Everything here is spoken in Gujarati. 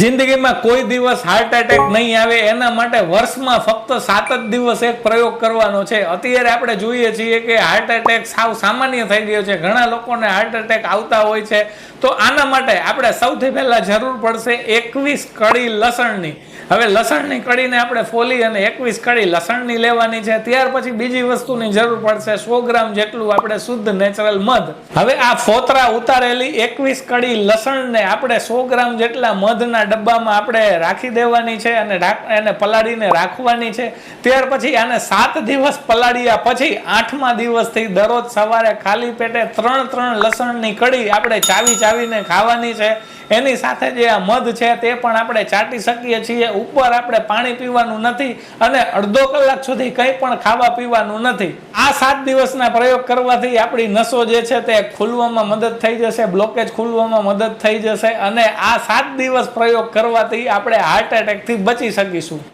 જિંદગીમાં કોઈ દિવસ હાર્ટ એટેક નહીં આવે, એના માટે વર્ષમાં ફક્ત સાત જ દિવસ એક પ્રયોગ કરવાનો છે. અત્યારે આપણે જોઈએ છીએ કે હાર્ટ એટેક સાવ સામાન્ય થઈ ગયો છે. ઘણા લોકોને હાર્ટ એટેક આવતા હોય છે. તો આના માટે આપણે સૌથી પહેલાં જરૂર પડશે એકવીસ કડી લસણની. હવે લસણની કડીને આપણે ફોલી અને એકવીસ કડી લસણની લેવાની છે. ત્યાર પછી બીજી વસ્તુની જરૂર પડશે સો ગ્રામ જેટલું આપણે શુદ્ધ નેચરલ મધ. હવે આ ફોતરા ઉતારેલી એકવીસ કડી લસણને આપણે સો ગ્રામ જેટલા મધના ડબ્બામાં આપણે રાખી દેવાની છે અને એને પલાળીને રાખવાની છે. ત્યાર પછી આને સાત દિવસ પલાળ્યા પછી આઠમા દિવસથી દરરોજ સવારે ખાલી પેટે ત્રણ ત્રણ લસણની કડી આપણે ચાવી ચાવીને ખાવાની છે. એની સાથે જે આ મધ છે તે પણ આપણે ચાટી શકીએ છીએ. ઉપર આપણે પાણી પીવાનું નથી અને અડધો કલાક સુધી કંઈ પણ ખાવા પીવાનું નથી. આ સાત દિવસના પ્રયોગ કરવાથી આપણી નસો જે છે તે ખુલવામાં મદદ થઈ જશે બ્લોકેજ ખુલવામાં મદદ થઈ જશે અને આ સાત દિવસ પ્રયોગ કરવાથી આપણે હાર્ટ એટેકથી બચી શકીશું.